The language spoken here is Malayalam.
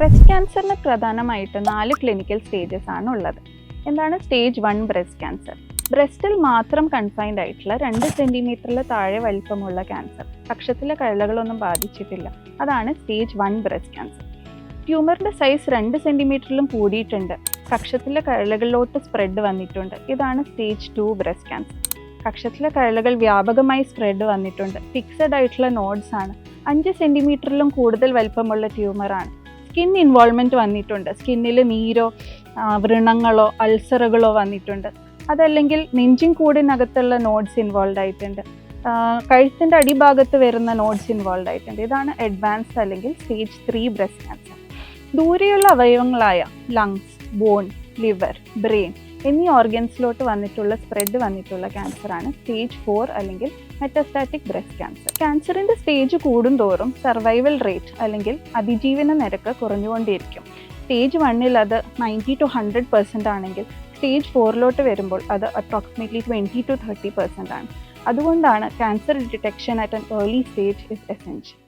ബ്രസ്റ്റ് ക്യാൻസറിന് പ്രധാനമായിട്ട് നാല് ക്ലിനിക്കൽ സ്റ്റേജസ് ആണ് ഉള്ളത് എന്താണ്? സ്റ്റേജ് വൺ ബ്രസ്റ്റ് ക്യാൻസർ ബ്രസ്റ്റിൽ മാത്രം കൺഫൈൻഡ് ആയിട്ടുള്ള രണ്ട് സെന്റിമീറ്ററിൽ താഴെ വലിപ്പമുള്ള ക്യാൻസർ പക്ഷത്തിലെ കഴലകളൊന്നും ബാധിച്ചിട്ടില്ല. അതാണ് സ്റ്റേജ് വൺ ബ്രസ്റ്റ് ക്യാൻസർ ട്യൂമറിന്റെ സൈസ് രണ്ട് സെന്റിമീറ്ററിലും കൂടിയിട്ടുണ്ട്. കക്ഷത്തിലെ കഴലകളിലോട്ട് സ്പ്രെഡ് വന്നിട്ടുണ്ട്. ഇതാണ് സ്റ്റേജ് ടു ബ്രസ്റ്റ് ക്യാൻസർ കക്ഷത്തിലെ കഴലകൾ വ്യാപകമായി സ്പ്രെഡ് വന്നിട്ടുണ്ട്. ഫിക്സഡ് ആയിട്ടുള്ള നോഡ്സ് ആണ്. അഞ്ച് സെന്റിമീറ്ററിലും കൂടുതൽ വലിപ്പമുള്ള ട്യൂമറാണ് സ്കിൻ ഇൻവോൾവ്മെന്റ് വന്നിട്ടുണ്ട്. സ്കിന്നിൽ നീരോ വ്രണങ്ങളോ അൾസറുകളോ വന്നിട്ടുണ്ട്. അതല്ലെങ്കിൽ നെഞ്ചും കൂടിനകത്തുള്ള നോഡ്സ് ഇൻവോൾവ് ആയിട്ടുണ്ട്. കഴുത്തിന്റെ അടിഭാഗത്ത് വരുന്ന നോഡ്സ് ഇൻവോൾവ് ആയിട്ടുണ്ട്. ഇതാണ് അഡ്വാൻസ്ഡ് അല്ലെങ്കിൽ സ്റ്റേജ് ത്രീ ബ്രസ്റ്റ് ക്യാൻസർ ദൂരെയുള്ള അവയവങ്ങളായ ലങ്സ് ബോൺ ലിവർ ബ്രെയിൻ എന്നീ ഓർഗൻസിലോട്ട് വന്നിട്ടുള്ള സ്പ്രെഡ് വന്നിട്ടുള്ള ക്യാൻസറാണ് സ്റ്റേജ് ഫോർ അല്ലെങ്കിൽ മെറ്റസ്റ്റാറ്റിക് ബ്രസ്റ്റ് ക്യാൻസർ. ക്യാൻസറിന്റെ സ്റ്റേജ് കൂടുന്തോറും സർവൈവൽ റേറ്റ് അല്ലെങ്കിൽ അതിജീവന നിരക്ക് കുറഞ്ഞുകൊണ്ടിരിക്കും സ്റ്റേജ് വണ്ണിൽ അത് നയന്റി ടു ഹൺഡ്രഡ് പെർസെന്റ് ആണെങ്കിൽ സ്റ്റേജ് ഫോറിലോട്ട് വരുമ്പോൾ അത് approximately twenty to thirty percent ആണ്. അതുകൊണ്ടാണ് cancer detection at an early stage is essential.